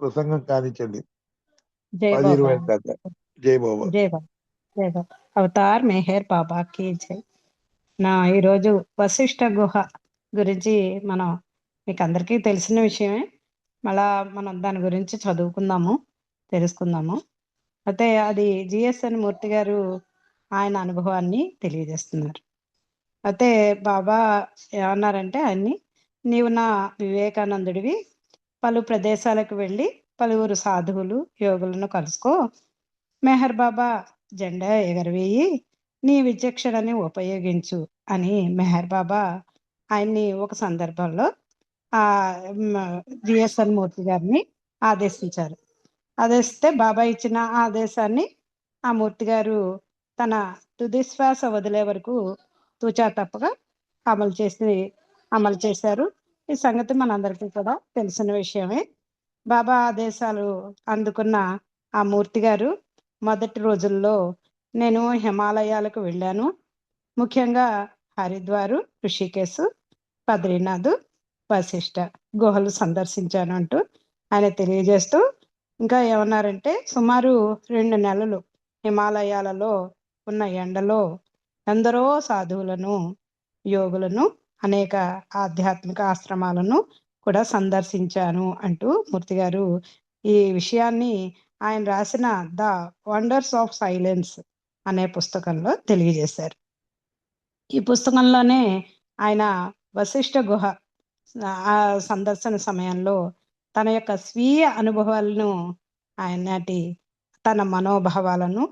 ప్రసంగం కానించండి జై పది బాబా. ఇరవై దాకా. జై బాబా. జై బాబా. జై బాబా. అవతార్ మెహర్ బాబాకి జై. నా ఈరోజు వశిష్ఠ గుహ గురించి మనం మీకు అందరికీ తెలిసిన విషయమే. మళ్ళా మనం దాని గురించి చదువుకుందాము తెలుసుకుందాము. అయితే అది జిఎస్ఎన్ మూర్తి గారు ఆయన అనుభవాన్ని తెలియజేస్తున్నారు. అయితే బాబా ఏమన్నారంటే ఆయన్ని నీవు నా వివేకానందుడివి పలు ప్రదేశాలకు వెళ్ళి పలువురు సాధువులు యోగులను కలుసుకో. మెహర్ బాబా జెండా ఎగరవేయి నీ విచక్షణని ఉపయోగించు అని మెహర్ బాబా ఆయన్ని ఒక సందర్భంలో ఆ జిఎస్ఎన్ మూర్తి గారిని ఆదేశించారు. ఆదేశిస్తే బాబా ఇచ్చిన ఆదేశాన్ని ఆ మూర్తి గారు తన తుదిశ్వాస వదిలే వరకు తూచా తప్పగా అమలు చేసి అమలు చేశారు. ఈ సంగతి మనందరికీ కూడా తెలిసిన విషయమే. బాబా ఆదేశాలు అందుకున్న ఆ మూర్తి గారు మొదటి రోజుల్లో నేను హిమాలయాలకు వెళ్ళాను. ముఖ్యంగా హరిద్వారు ఋషికేశ్ బద్రీనాథ్ వశిష్ట గుహలు సందర్శించాను అంటూ ఆయన తెలియజేస్తూ ఇంకా ఏమన్నారంటే సుమారు రెండు నెలలు హిమాలయాలలో ఉన్న ఎండలో ఎందరో సాధువులను యోగులను అనేక ఆధ్యాత్మిక ఆశ్రమాలను కూడా సందర్శించాను అంటూ మూర్తి గారు ఈ విషయాన్ని ఆయన రాసిన ద వండర్స్ ఆఫ్ సైలెన్స్ అనే పుస్తకంలో తెలియజేశారు. ఈ పుస్తకంలోనే ఆయన వశిష్ఠ గుహ ఆ సందర్శన సమయంలో తన యొక్క స్వీయ అనుభవాలను ఆయన నాటి తన మనోభావాలను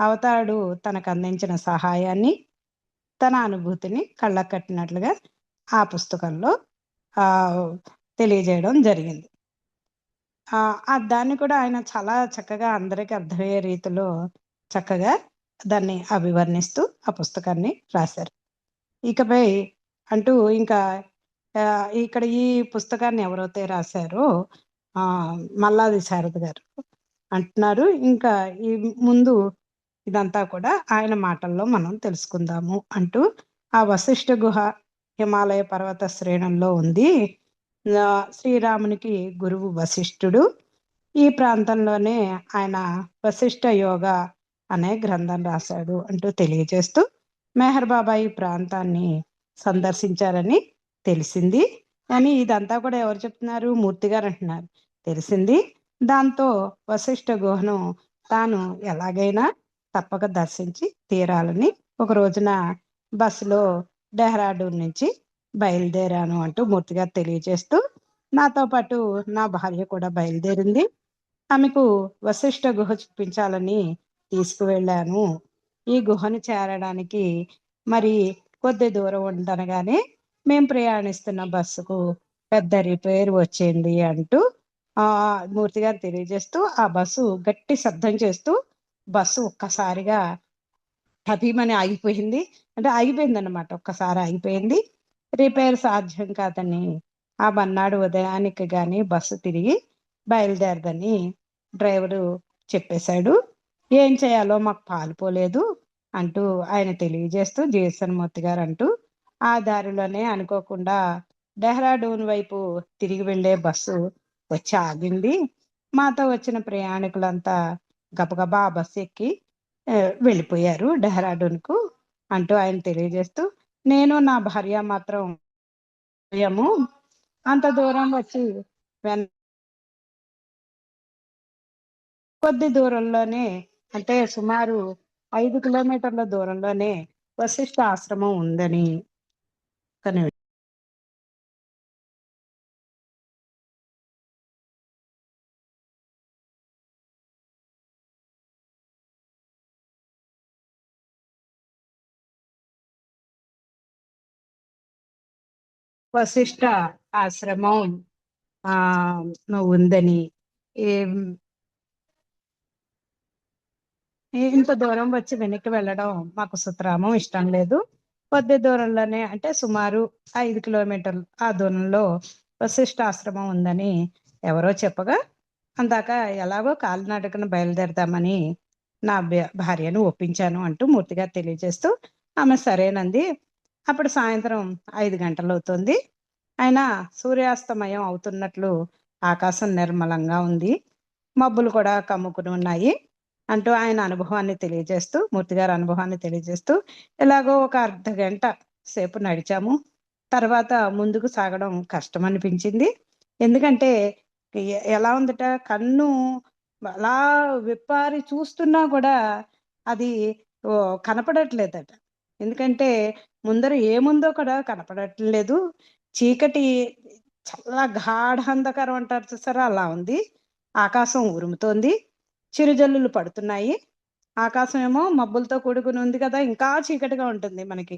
అవతారుడు తనకు అందించిన సహాయాన్ని తన అనుభూతిని కళ్ళకు కట్టినట్లుగా ఆ పుస్తకంలో తెలియజేయడం జరిగింది. ఆ దాన్ని కూడా ఆయన చాలా చక్కగా అందరికీ అర్థమయ్యే రీతిలో చక్కగా దాన్ని అభివర్ణిస్తూ ఆ పుస్తకాన్ని రాశారు. ఇకపై అంటూ ఇంకా ఇక్కడ ఈ పుస్తకాన్ని ఎవరైతే రాశారో మల్లాది శారద గారు అంటున్నారు. ఇంకా ఈ ముందు ఇదంతా కూడా ఆయన మాటల్లో మనం తెలుసుకుందాము అంటూ ఆ వశిష్ఠ గుహ హిమాలయ పర్వత శ్రేణుల్లో ఉంది. శ్రీరామునికి గురువు వశిష్ఠుడు. ఈ ప్రాంతంలోనే ఆయన వశిష్ఠ యోగ అనే గ్రంథం రాశాడు అంటూ తెలియజేస్తూ మెహర్ బాబా ఈ ప్రాంతాన్ని సందర్శించారని తెలిసింది. అని ఇదంతా కూడా ఎవరు చెప్తున్నారు? మూర్తి గారు అంటున్నారు. తెలిసింది. దాంతో వశిష్ఠ గుహను తాను ఎలాగైనా తప్పక దర్శించి తీరాలని ఒక రోజున బస్సులో డెహ్రాడూన్ నుంచి బయలుదేరాను అంటూ మూర్తిగా తెలియజేస్తూ నాతో పాటు నా భార్య కూడా బయలుదేరింది. ఆమెకు వశిష్ఠ గుహ చూపించాలని తీసుకువెళ్ళాను. ఈ గుహను చేరడానికి మరి కొద్ది దూరం ఉండనగానే మేము ప్రయాణిస్తున్న బస్సుకు పెద్ద రిపేర్ వచ్చింది అంటూ ఆ మూర్తి గారు తెలియజేస్తూ ఆ బస్సు గట్టి శబ్దం చేస్తూ బస్సు ఒక్కసారిగా టపీమని ఆగిపోయింది. అంటే ఆగిపోయింది అనమాట ఒక్కసారి ఆగిపోయింది. రిపేర్ సాధ్యం కాదని ఆ మన్నాడు ఉదయానికి కానీ బస్సు తిరిగి బయలుదేరదని డ్రైవరు చెప్పేశాడు. ఏం చేయాలో మాకు పాలుపోలేదు అంటూ ఆయన తెలియజేస్తూ జీఎస్ఎన్ మూర్తి గారు అంటూ ఆ దారిలోనే అనుకోకుండా డెహ్రాడూన్ వైపు తిరిగి వెళ్ళే బస్సు వచ్చి ఆగింది. మాతో వచ్చిన ప్రయాణికులంతా గబగబా ఆ బస్సు ఎక్కి వెళ్ళిపోయారు డెహ్రాడూన్కు అంటూ ఆయన తెలియజేస్తూ నేను నా భార్య మాత్రం పోయాము అంత దూరం వచ్చి కొద్ది దూరంలోనే అంటే సుమారు ఐదు కిలోమీటర్ల దూరంలోనే వశిష్ఠ ఆశ్రమం ఉందని కనివి వశిష్ట ఆశ్రమం ఆ ఉందని. ఇంత దూరం వచ్చి వెనక్కి వెళ్ళడం మాకు సుతరామం ఇష్టం లేదు. కొద్ది దూరంలోనే అంటే సుమారు ఐదు కిలోమీటర్లు ఆ దూరంలో వశిష్ట ఆశ్రమం ఉందని ఎవరో చెప్పగా అందాక ఎలాగో కాలినాటకను బయలుదేరదామని నా భార్యను ఒప్పించాను అంటూ మూర్తిగా తెలియజేస్తూ ఆమె సరేనంది. అప్పుడు సాయంత్రం ఐదు గంటలు అవుతుంది అయినా సూర్యాస్తమయం అవుతున్నట్లు ఆకాశం నిర్మలంగా ఉంది. మబ్బులు కూడా కమ్ముకుని ఉన్నాయి. అంటూ ఆయన అనుభవాన్ని తెలియజేస్తూ మూర్తిగారి అనుభవాన్ని తెలియజేస్తూ ఎలాగో ఒక అర్ధ గంట సేపు నడిచాము. తర్వాత ముందుకు సాగడం కష్టం అనిపించింది ఎందుకంటే ఎలా ఉందట? కన్ను అలా విప్పారి చూస్తున్నా కూడా అది ఓ, కనపడట్లేదట. ఎందుకంటే ముందర ఏముందో కూడా కనపడట్లేదు. చీకటి చాలా గాఢ అంధకారం అంటారు చూసారా? అలా ఉంది. ఆకాశం ఉరుముతోంది. చిరుజల్లులు పడుతున్నాయి. ఆకాశం ఏమో మబ్బులతో కూడుకుని ఉంది కదా. ఇంకా చీకటిగా ఉంటుంది మనకి.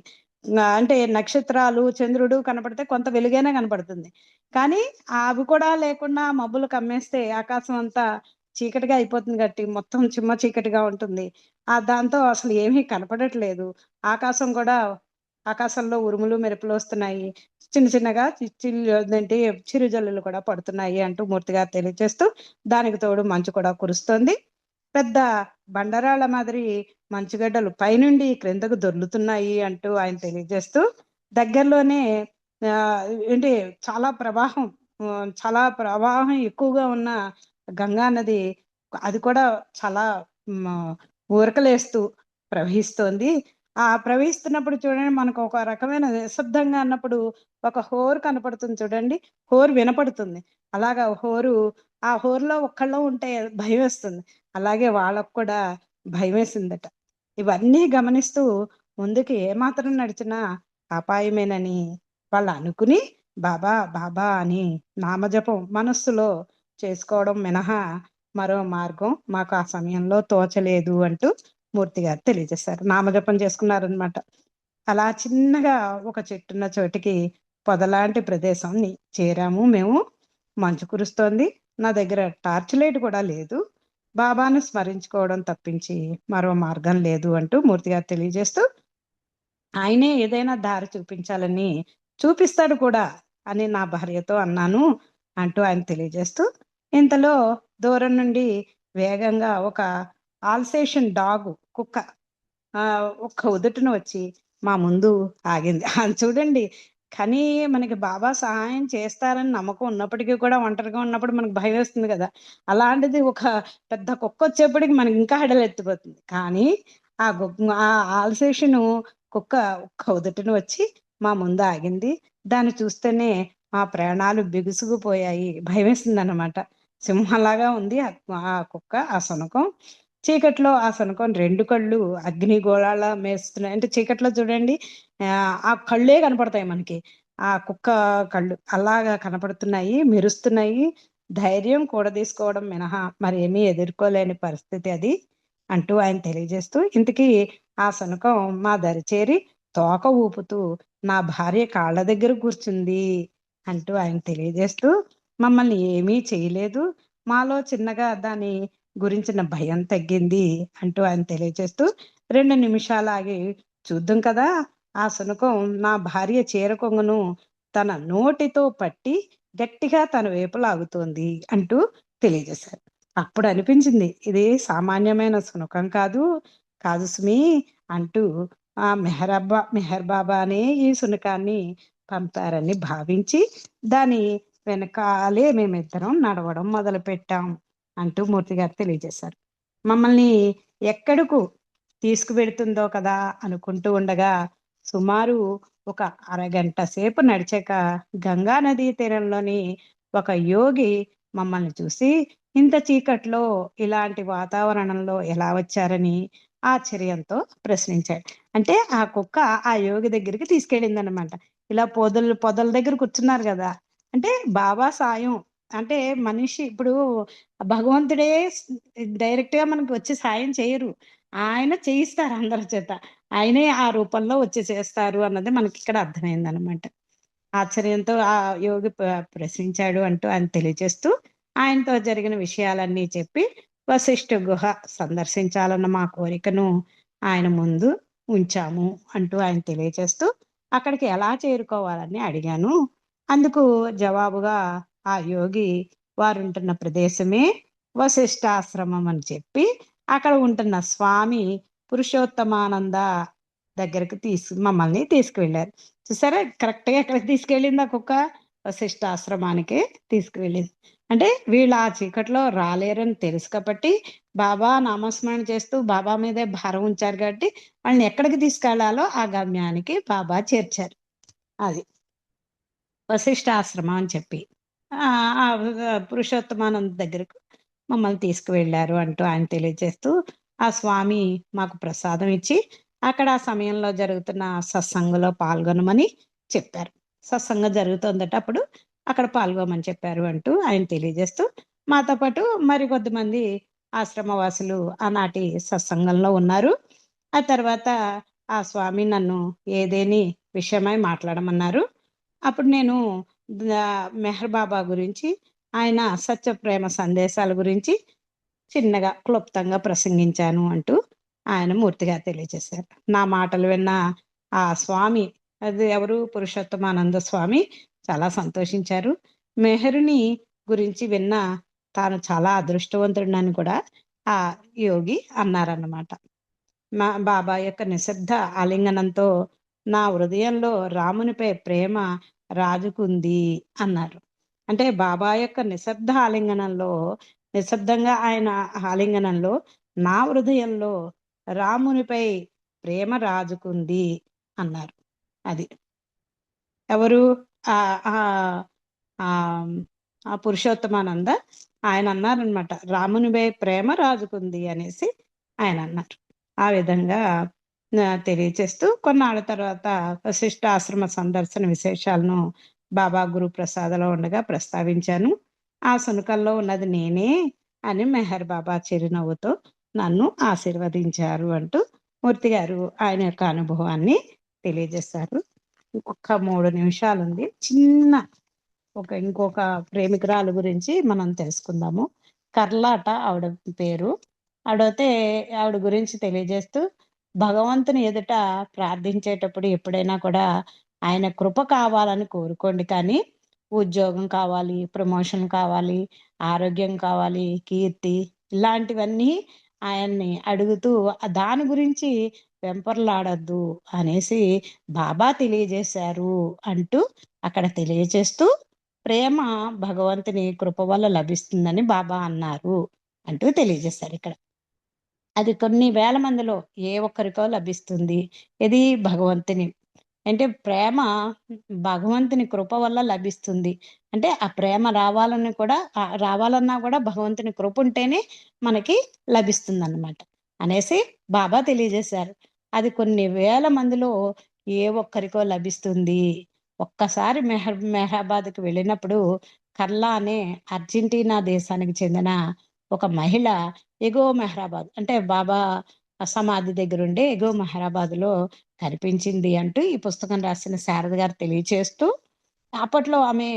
అంటే నక్షత్రాలు చంద్రుడు కనపడితే కొంత వెలుగైనా కనపడుతుంది. కానీ అవి కూడా లేకుండా మబ్బులు కమ్మేస్తే ఆకాశం అంతా చీకటిగా అయిపోతుంది గట్టి. మొత్తం చిమ్మ చీకటిగా ఉంటుంది. ఆ దాంతో అసలు ఏమీ కనపడట్లేదు. ఆకాశం కూడా ఆకాశంలో ఉరుములు మెరుపులు వస్తున్నాయి. చిన్న చిన్నగా చి- చిల్లు ఏంటి చిరుజల్లులు కూడా పడుతున్నాయి అంటూ మూర్తిగా తెలియజేస్తూ దానికి తోడు మంచు కూడా కురుస్తోంది. పెద్ద బండరాళ్ళ మాదిరి మంచుగడ్డలు పైనుండి క్రిందకు దొర్లుతున్నాయి అంటూ ఆయన తెలియజేస్తూ దగ్గరలోనే ఏంటి చాలా ప్రవాహం చాలా ప్రవాహం ఎక్కువగా ఉన్న గంగా నది అది కూడా చాలా ఊరకలేస్తూ ప్రవహిస్తోంది. ఆ ప్రవహిస్తున్నప్పుడు చూడండి మనకు ఒక రకమైన నిశ్శబ్దంగా అన్నప్పుడు ఒక హోర్ కనపడుతుంది చూడండి. హోర్ వినపడుతుంది. అలాగా హోరు ఆ హోరులో ఒక్కళ్ళో ఉంటే భయం వేస్తుంది. అలాగే వాళ్ళకు కూడా భయం వేసిందట. ఇవన్నీ గమనిస్తూ ముందుకు ఏమాత్రం నడిచినా అపాయమేనని వాళ్ళు అనుకుని బాబా బాబా అని నామజపం మనస్సులో చేసుకోవడం మినహా మరో మార్గం మాకు ఆ సమయంలో తోచలేదు అంటూ మూర్తి గారు తెలియజేశారు. నామజపం చేసుకున్నారనమాట అలా చిన్నగా ఒక చెట్టున్న చోటికి పొదలాంటి ప్రదేశాన్ని చేరాము. మేము మంచు కురుస్తోంది. నా దగ్గర టార్చ్ లైట్ కూడా లేదు. బాబాను స్మరించుకోవడం తప్పించి మరో మార్గం లేదు అంటూ మూర్తి గారు తెలియజేస్తూ ఆయనే ఏదైనా దారి చూపించాలని చూపిస్తాడు కూడా అని నా భార్యతో అన్నాను అంటూ ఆయన తెలియజేస్తూ ఇంతలో దూరం నుండి వేగంగా ఒక ఆల్సేషన్ డాగ్ కుక్క ఒక్క ఉదుటను వచ్చి మా ముందు ఆగింది. చూడండి కానీ మనకి బాబా సహాయం చేస్తారని నమ్మకం ఉన్నప్పటికీ కూడా ఒంటరిగా ఉన్నప్పుడు మనకు భయం వేస్తుంది కదా. అలాంటిది ఒక పెద్ద కుక్క వచ్చేప్పటికి మనకి ఇంకా హడలెత్తిపోతుంది కానీ ఆ ఆ ఆల్సేషన్ కుక్క ఒక్క ఉదటను వచ్చి మా ముందు ఆగింది. దాన్ని చూస్తేనే మా ప్రాణాలు బిగుసుకుపోయాయి. భయం వేసింది అనమాట సింహంలాగా ఉంది ఆ కుక్క ఆ శునకం. చీకట్లో ఆ శునకం రెండు కళ్ళు అగ్ని గోళాల మేస్తున్నాయి. అంటే చీకట్లో చూడండి ఆ కళ్ళే కనపడతాయి మనకి. ఆ కుక్క కళ్ళు అలాగా కనపడుతున్నాయి మెరుస్తున్నాయి. ధైర్యం కూడదీసుకోవడం మినహా. మరి ఏమీ ఎదుర్కోలేని పరిస్థితి అది అంటూ ఆయన తెలియజేస్తూ ఇంతకీ ఆ శునకం మా దరి చేరి తోక ఊపుతూ నా భార్య కాళ్ళ దగ్గర కూర్చుంది అంటూ ఆయన తెలియజేస్తూ మమ్మల్ని ఏమీ చేయలేదు. మాలో చిన్నగా దాని గురించిన భయం తగ్గింది అంటూ ఆయన తెలియజేస్తూ రెండు నిమిషాలు ఆగి చూద్దాం కదా ఆ శునకం నా భార్య చీర కొంగును తన నోటితో పట్టి గట్టిగా తన వైపు లాగుతోంది అంటూ తెలియజేశారు. అప్పుడు అనిపించింది ఇది సామాన్యమైన శునకం కాదు కాదు సుమి అంటూ ఆ మెహరబ్బా మెహర్ బాబా అనే ఈ శునకాన్ని పంపారని భావించి దాని వెనకాలే మేమిద్దరం నడవడం మొదలు పెట్టాం అంటూ మూర్తి గారు తెలియజేశారు. మమ్మల్ని ఎక్కడకు తీసుకువెడుతుందో కదా అనుకుంటూ ఉండగా సుమారు ఒక అరగంట సేపు నడిచాక గంగా నదీ తీరంలోని ఒక యోగి మమ్మల్ని చూసి ఇంత చీకట్లో ఇలాంటి వాతావరణంలో ఎలా వచ్చారని ఆశ్చర్యంతో ప్రశ్నించాడు. అంటే ఆ కుక్క ఆ యోగి దగ్గరికి తీసుకెళ్ళింది అనమాట ఇలా పొదలు పొదల దగ్గర కూర్చున్నారు కదా అంటే బాబా సాయం. అంటే మనిషి ఇప్పుడు భగవంతుడే డైరెక్ట్గా మనకి వచ్చి సాయం చేయరు. ఆయన చేయిస్తారు అందరి చేత. ఆయనే ఆ రూపంలో వచ్చి చేస్తారు అన్నది మనకి ఇక్కడ అర్థమైంది అనమాట ఆశ్చర్యంతో ఆ యోగి ప్రశ్నించాడు అంటూ ఆయన తెలియజేస్తూ ఆయనతో జరిగిన విషయాలన్నీ చెప్పి వశిష్ఠ గుహ సందర్శించాలన్న మా కోరికను ఆయన ముందు ఉంచాము అంటూ ఆయన తెలియజేస్తూ అక్కడికి ఎలా చేరుకోవాలని అడిగాను. అందుకు జవాబుగా ఆ యోగి వారు ఉంటున్న ప్రదేశమే వశిష్ఠాశ్రమం అని చెప్పి అక్కడ ఉంటున్న స్వామి పురుషోత్తమానంద దగ్గరకు తీసు మమ్మల్ని తీసుకువెళ్ళారు. చూసారా? కరెక్ట్గా ఎక్కడికి తీసుకెళ్ళింది ఆ కుక్క? వశిష్ఠాశ్రమానికి తీసుకువెళ్ళింది. అంటే వీళ్ళు ఆ చీకట్లో రాలేరని తెలుసు కాబట్టి బాబా నామస్మరణ చేస్తూ బాబా మీదే భారం ఉంచారు కాబట్టి వాళ్ళని ఎక్కడికి తీసుకెళ్ళాలో ఆ గమ్యానికి బాబా చేర్చారు. అది. వశిష్ఠాశ్రమం అని చెప్పి. పురుషోత్తమానంద దగ్గరకు మమ్మల్ని తీసుకువెళ్ళారు అంటూ ఆయన తెలియజేస్తూ ఆ స్వామి మాకు ప్రసాదం ఇచ్చి అక్కడ ఆ సమయంలో జరుగుతున్న సత్సంగంలో పాల్గొనమని చెప్పారు. సత్సంగం జరుగుతుందట అప్పుడు అక్కడ పాల్గొమని చెప్పారు అంటూ ఆయన తెలియజేస్తూ మాతో పాటు మరి కొద్దిమంది ఆశ్రమవాసులు ఆనాటి సత్సంగంలో ఉన్నారు. ఆ తర్వాత ఆ స్వామి నన్ను ఏదేని విషయమై మాట్లాడమన్నారు. అప్పుడు నేను మెహర్ బాబా గురించి ఆయన సత్య ప్రేమ సందేశాల గురించి చిన్నగా క్లుప్తంగా ప్రసంగించాను అంటూ ఆయన మూర్తిగా తెలియజేశారు. నా మాటలు విన్న ఆ స్వామి అది ఎవరు? పురుషోత్తమానంద స్వామి చాలా సంతోషించారు. మెహరుని గురించి విన్న తాను చాలా అదృష్టవంతుడినని కూడా ఆ యోగి అన్నారన్నమాట. మా బాబా యొక్క నిశ్శబ్ద ఆలింగనంతో నా హృదయంలో రామునిపై ప్రేమ రాజుకుంది అన్నారు. అంటే బాబా యొక్క నిశ్శబ్ద ఆలింగనంలో నిశ్శబ్దంగా ఆయన ఆలింగనంలో నా హృదయంలో రామునిపై ప్రేమ రాజుకుంది అన్నారు. అది ఎవరు? ఆ ఆ- పురుషోత్తమానంద ఆయన అన్నారనమాట రామునిపై ప్రేమ రాజుకుంది అనేసి ఆయన అన్నారు. ఆ విధంగా తెలియచేస్తూ కొన్నాళ్ళ తర్వాత వశిష్ట ఆశ్రమ సందర్శన విశేషాలను బాబా గురు ప్రసాదలో ఉండగా ప్రస్తావించాను. ఆ సునకల్లో ఉన్నది నేనే అని మెహర్ బాబా చిరునవ్వుతో నన్ను ఆశీర్వదించారు అంటూ మూర్తి గారు ఆయన యొక్క అనుభవాన్ని తెలియజేశారు. ఒక్క మూడు నిమిషాలు ఉంది చిన్న ఒక ఇంకొక ప్రేమికురాలు గురించి మనం తెలుసుకుందాము. కర్లాట ఆవిడ పేరు. ఆవిడైతే ఆవిడ గురించి తెలియజేస్తూ భగవంతుని ఎదుట ప్రార్థించేటప్పుడు ఎప్పుడైనా కూడా ఆయన కృప కావాలని కోరుకోండి. కానీ ఉద్యోగం కావాలి ప్రమోషన్ కావాలి ఆరోగ్యం కావాలి కీర్తి ఇలాంటివన్నీ ఆయన్ని అడుగుతూ దాని గురించి వెంపర్లాడద్దు అనేసి బాబా తెలియజేశారు అంటూ అక్కడ తెలియజేస్తూ ప్రేమ భగవంతుని కృప వల్ల లభిస్తుందని బాబా అన్నారు అంటూ తెలియజేశారు ఇక్కడ. అది కొన్ని వేల మందిలో ఏ ఒక్కరికో లభిస్తుంది. ఇది భగవంతుని. అంటే ప్రేమ భగవంతుని కృప వల్ల లభిస్తుంది. అంటే ఆ ప్రేమ రావాలని కూడా రావాలన్నా కూడా భగవంతుని కృప ఉంటేనే మనకి లభిస్తుంది అన్నమాట అనేసి బాబా తెలియజేశారు. అది కొన్ని వేల మందిలో ఏ ఒక్కరికో లభిస్తుంది. ఒక్కసారి మెహర్ మెహరాబాద్కి వెళ్ళినప్పుడు కర్లా అనే అర్జెంటీనా దేశానికి చెందిన ఒక మహిళ ఎగో మెహరాబాద్ అంటే బాబా సమాధి దగ్గర ఉండే ఎగో మెహరాబాద్లో కనిపించింది అంటూ ఈ పుస్తకం రాసిన శారద గారు తెలియచేస్తూ అప్పట్లో ఆమె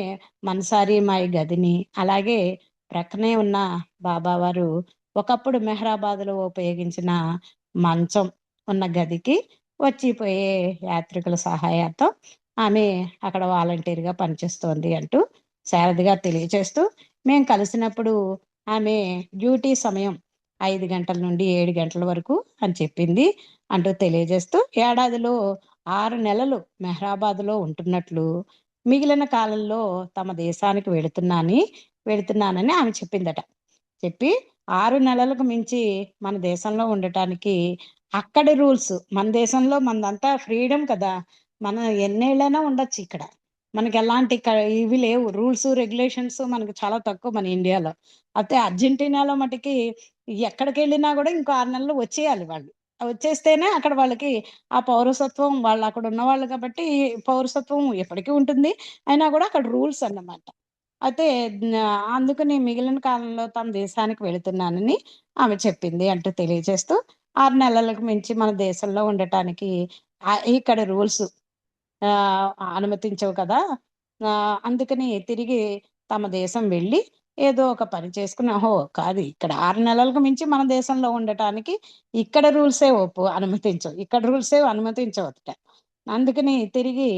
మనసారి మాయి గదిని అలాగే ప్రక్కనే ఉన్న బాబా వారు ఒకప్పుడు మెహరాబాద్లో ఉపయోగించిన మంచం ఉన్న గదికి వచ్చిపోయే యాత్రికుల సహాయంతో ఆమె అక్కడ వాలంటీర్గా పనిచేస్తోంది అంటూ శారద తెలియచేస్తూ మేము కలిసినప్పుడు ఆమె డ్యూటీ సమయం ఐదు గంటల నుండి ఏడు గంటల వరకు అని చెప్పింది. అంటూ తెలియజేస్తూ ఏడాదిలో ఆరు నెలలు మెహ్రాబాద్లో ఉంటున్నట్లు మిగిలిన కాలంలో తమ దేశానికి వెళుతున్నాని వెళుతున్నానని ఆమె చెప్పిందట. చెప్పి ఆరు నెలలకు మించి మన దేశంలో ఉండటానికి అక్కడి రూల్స్ మన దేశంలో మనదంతా ఫ్రీడమ్ కదా మనం ఎన్నేళ్ళైనా ఉండొచ్చు ఇక్కడ. మనకి ఎలాంటి ఇవి లేవు. రూల్స్ రెగ్యులేషన్స్ మనకు చాలా తక్కువ మన ఇండియాలో. అయితే అర్జెంటీనాలో మటుకి ఎక్కడికి వెళ్ళినా కూడా ఇంకో ఆరు నెలలు వచ్చేయాలి వాళ్ళు. వచ్చేస్తేనే అక్కడ వాళ్ళకి ఆ పౌరసత్వం వాళ్ళు అక్కడ ఉన్న వాళ్ళు కాబట్టి పౌరసత్వం ఎప్పటికీ ఉంటుంది. అయినా కూడా అక్కడ రూల్స్ అన్నమాట. అయితే అందుకని మిగిలిన కాలంలో తమ దేశానికి వెళుతున్నానని ఆమె చెప్పింది అంటూ తెలియజేస్తూ ఆరు నెలలకు మించి మన దేశంలో ఉండటానికి ఇక్కడ రూల్స్ అనుమతించవు కదా. ఆ అందుకని తిరిగి తమ దేశం వెళ్ళి ఏదో ఒక పని చేసుకుని ఓహో కాదు ఇక్కడ ఆరు నెలలకు మించి మన దేశంలో ఉండటానికి ఇక్కడ రూల్సే ఒప్పు అనుమతించవు. ఇక్కడ రూల్సే అనుమతించవట అందుకని తిరిగి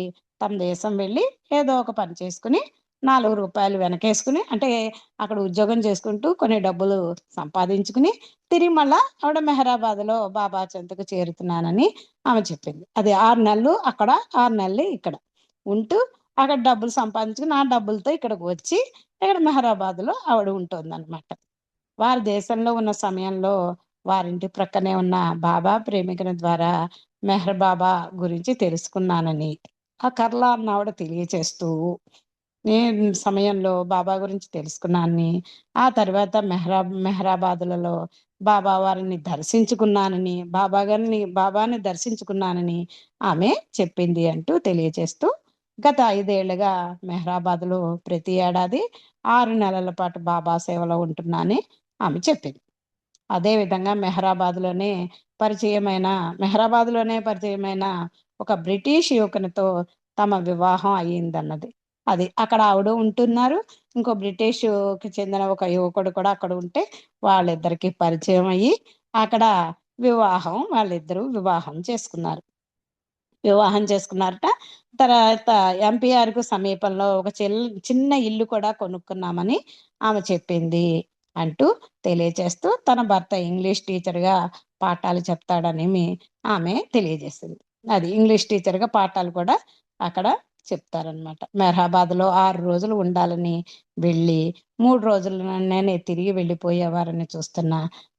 తమ దేశం వెళ్ళి ఏదో ఒక పని చేసుకుని నాలుగు రూపాయలు వెనకేసుకుని అంటే అక్కడ ఉద్యోగం చేసుకుంటూ కొన్ని డబ్బులు సంపాదించుకుని తిరిగి మళ్ళా ఆవిడ మెహరాబాద్లో బాబా చెంతకు చేరుతున్నానని ఆమె చెప్పింది. అది ఆరు నెలలు అక్కడ ఆరు నెలలు ఇక్కడ. ఉంటూ అక్కడ డబ్బులు సంపాదించుకుని ఆ డబ్బులతో ఇక్కడికి వచ్చి ఇక్కడ మెహరాబాద్లో ఆవిడ ఉంటుందన్నమాట. వారి దేశంలో ఉన్న సమయంలో వారింటి ప్రక్కనే ఉన్న బాబా ప్రేమికుల ద్వారా మెహర్ బాబా గురించి తెలుసుకున్నానని ఆ కర్లా అన్న ఆవిడ తెలియచేస్తూ నేను సమయంలో బాబా గురించి తెలుసుకున్నానని. ఆ తర్వాత మెహరా మెహరాబాదులలో బాబా వారిని దర్శించుకున్నానని బాబా గారిని బాబాని దర్శించుకున్నానని ఆమె చెప్పింది అంటూ తెలియజేస్తూ గత ఐదేళ్ళుగా మెహ్రాబాద్లో ప్రతి ఏడాది ఆరు నెలల పాటు బాబా సేవలో ఉంటున్నానని ఆమె చెప్పింది. అదేవిధంగా మెహరాబాద్లోనే పరిచయమైన మెహరాబాద్లోనే పరిచయమైన ఒక బ్రిటిష్ యువకునితో తమ వివాహం అయ్యిందన్నది. అది అక్కడ ఆవిడ ఉంటున్నారు. ఇంకో బ్రిటిష్కి చెందిన ఒక యువకుడు కూడా అక్కడ ఉంటే వాళ్ళిద్దరికి పరిచయం అయ్యి అక్కడ వివాహం వాళ్ళిద్దరూ వివాహం చేసుకున్నారు. వివాహం చేసుకున్నారట. తర్వాత ఎంపీఆర్కు సమీపంలో ఒక చిల్ చిన్న ఇల్లు కూడా కొనుక్కున్నామని ఆమె చెప్పింది అంటూ తెలియజేస్తూ తన భర్త ఇంగ్లీష్ టీచర్గా పాఠాలు చెప్తాడని ఆమె తెలియజేసింది. అది ఇంగ్లీష్ టీచర్గా పాఠాలు కూడా అక్కడ చెప్తారనమాట మెహరాబాద్లో ఆరు రోజులు ఉండాలని వెళ్ళి మూడు రోజులనే తిరిగి వెళ్ళిపోయేవారని చూస్తున్న.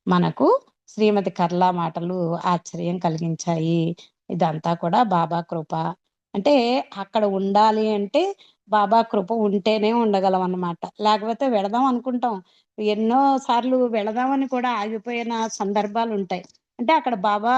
మనకు శ్రీమతి కర్లా మాటలు ఆశ్చర్యం కలిగించాయి. ఇదంతా కూడా బాబా కృప. అంటే అక్కడ ఉండాలి అంటే బాబా కృప ఉంటేనే ఉండగలం అన్నమాట లేకపోతే వెళదాం అనుకుంటాం. ఎన్నో సార్లు వెళదామని కూడా ఆగిపోయిన సందర్భాలు ఉంటాయి అంటే అక్కడ బాబా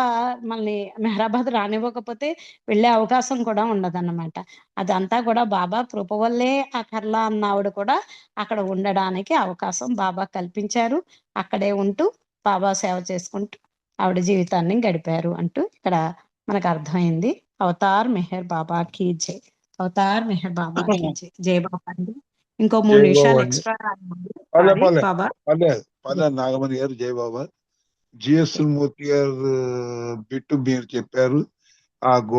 మనల్ని మెహరాబాద్ రానివ్వకపోతే వెళ్ళే అవకాశం కూడా ఉండదన్నమాట. అదంతా కూడా బాబా కృప వల్లే ఆ కర్లా అన్న ఆవిడ కూడా అక్కడ ఉండడానికి అవకాశం బాబా కల్పించారు. అక్కడే ఉంటూ బాబా సేవ చేసుకుంటూ ఆవిడ జీవితాన్ని గడిపారు అంటూ ఇక్కడ మనకు అర్థమైంది. అవతార్ మెహర్ బాబా కీ జై. అవతార్ మెహర్ బాబా కీ జై. జై బాబా అండి. ఇంకో మూడు నిమిషాలు. ఎక్స్ట్రా. బాబా. నాగమణి గారు జై బాబా. జిఎస్ మూర్తి గారు బిట్టు మీరు చెప్పారు. ఆ